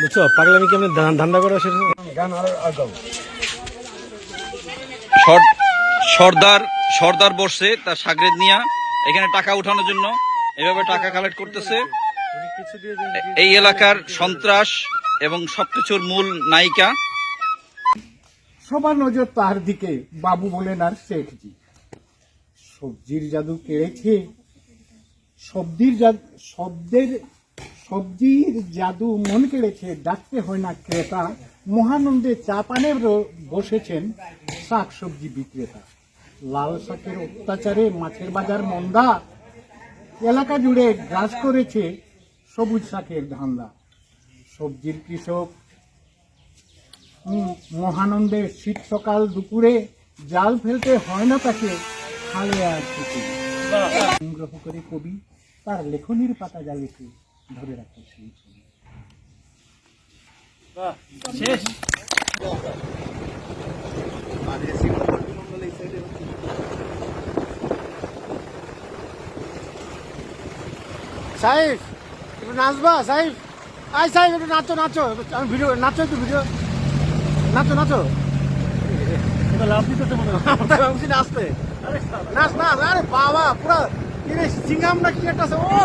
বুঝছ? পাগলামি কেমন ধান্দা করা সেটা সর- সর্দার সর্দার বসছে, তার সাগরেদ নিয়া এখানে টাকা উঠানোর জন্য। এভাবে টাকা কালেক্ট করতেছে। এই এলাকার সন্ত্রাস এবং সবকিছুর মূল নায়িকা। সবার নজর তার দিকে, বাবু বলেন আর শেখজি সবজির জাদু কেড়েছে, সবজির জাদু শব্দের সবজির জাদু মন কেড়েছে, ডাকতে হয় না ক্রেতা। মহানন্দে চা পানে বসেছেন শাক সবজি বিক্রেতা। লাল শাকের অত্যাচারে মাছের বাজার মন্দা। এলাকা জুড়ে গ্রাস করেছে সবুজ শাকের ধান্দা। সবজির কৃষক মহানন্দে শীত সকাল দুপুরে জাল ফেলতে হয় না তাকে, খালে আর সংগ্রহ করে কবি তার লেখনির পাতা জালিতে ধরে রাখতে সেই সাহেব একটু নাচবা সাহেব আই সাহেব একটু নাচো নাচো। আমি ভিডিও, নাচো একটু ভিডিও। নাচো নাচো। লাভ দিতে মনে হয়। ভাবছি নাচতে। নাচ নাচ আরে বাবা পুরা কি সিঙ্গাম না কি একটা আছে? ও!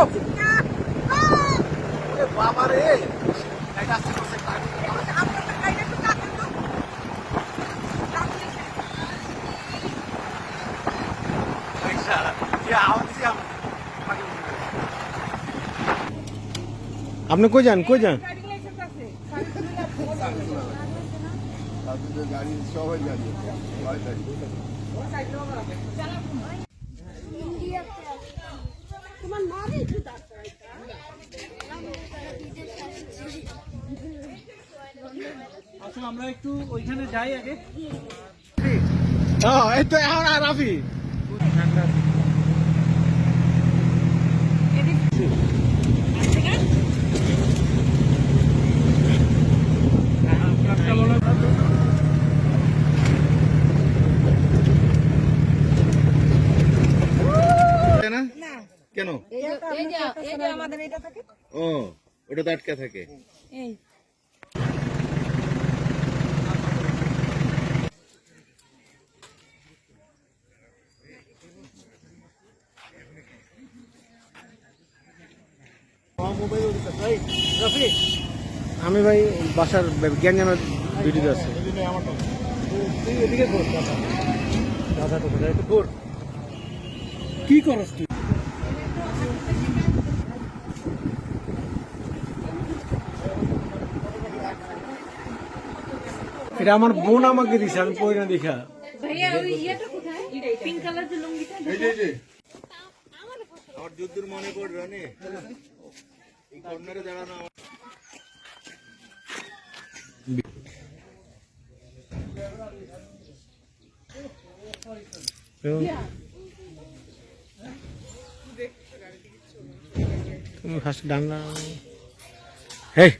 বাবা রে। এটা আসছে করছে আপনি কই যান কই যান? আসলে আমরা একটু ওইখানে যাই আগে। হ্যাঁ এই তো এখন আর রাফি। কেন? এই যে আমাদের এটা থাকে। ও ওটা তো আটকা থাকে। আমি ভাই বাসার জ্ঞান জানার ভিডিও আছে। কি করস তুই? এটা আমার বোন আমাকে দিছে আমি পড়ি না দেখা। ভাইয়া ওই ইয়েটা কোথায়? পিঙ্ক কালার যে লুঙ্গিটা আমার যুদ্ধের মনে পড়বে নে এই কর্নারে দাঁড়ানো আমার। তুমি ফার্স্ট হেই!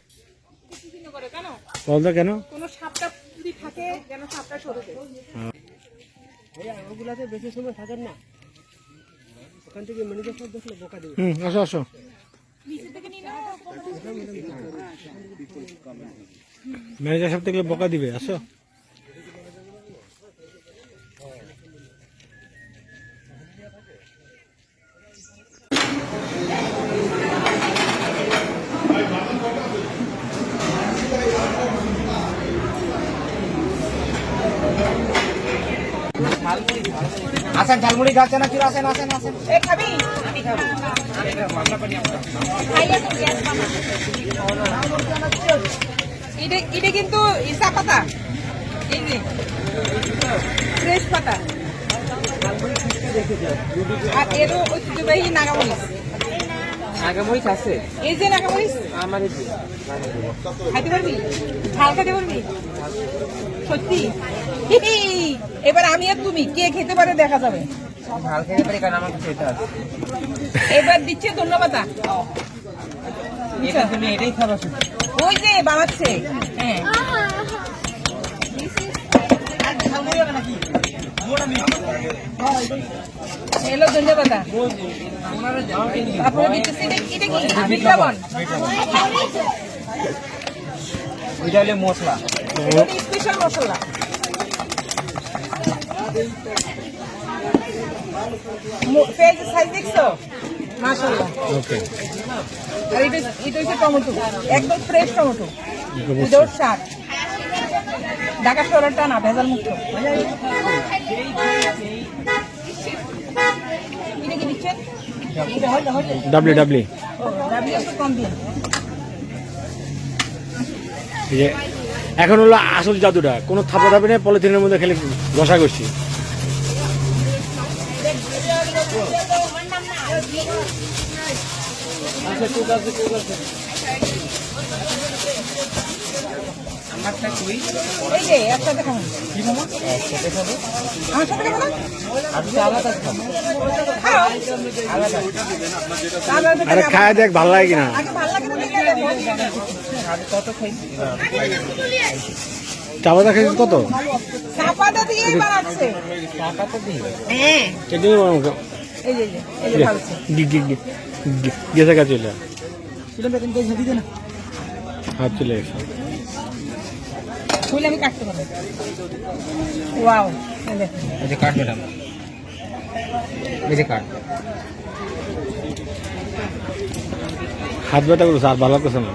করে কেন বলতো কেন কোনো সাপটা যদি থাকে যেন সাপটা সরে যায়। ওগুলাতে বেশি সময় থাকেন না। ওখান থেকে ম্যানেজার সব দেখলে বোকা দেবে। হুম আসো আসো। থেকে নিয়ে নাও ম্যানেজার সব থেকে বকা দিবে আসো। আসেন, ঝালমুড়ি খাচ্ছে না চুরা আসেন আসেন আসেন। এ, খাবি। এটা কিন্তু ইসা পাতা। এই ফ্রেশ পাতা। আর এরও ঐতিহ্যবাহী নাগামরিচ আগামরি খাচ্ছে এই যে নাগামরিচ। আমার খাইতে পারবি? ঝাল খেতে পারবি? সত্যি। এবার আমি আর তুমি কে খেতে পারে দেখা যাবে। ঝাল খেতে পারি কারণ আমার এটা আছে। এবার দিচ্ছে ধন্যবাদ। এটা তুমি এটাই খাবা শুধু। ওই যে বানাচ্ছে। হ্যাঁ। এলো ধনে পাতা তারপরে দিতেছি এটা এটা কি বিট লবণ এটা হলে মশলা এটা স্পেশাল মশলা পেঁয়াজ সাইজ দেখছ মাশাআল্লাহ ওকে আর এটা এটা হচ্ছে টমেটো। একদম ফ্রেশ টমেটো। উইদাউট শাক। ঢাকা শহরটা না ভেজাল মুক্ত ডাবলি ডাবলি এখন হলো আসল জাদুটা। কোনো থাপা থাপে নেই পলিথিনের মধ্যে খেলে ঘষা ঘষি এই যে একসাথে খাবেন আমার সাথে খাব না খাও। আলাদা আরে খায় দেখ ভালো লাগে কিনা না কত হ্যাঁ বানাবো। এই যে এই যে, ভাবছে গি- গি- গি- গি- গেছে কাজ চলে হাত চলে গেছে ফুল আমি কাটতে পারব ওয়াও এই দেখো। এই যে কাট ম্যাডাম এই যে কাট হাত ব্যথা করছে আর ভালো করছে না?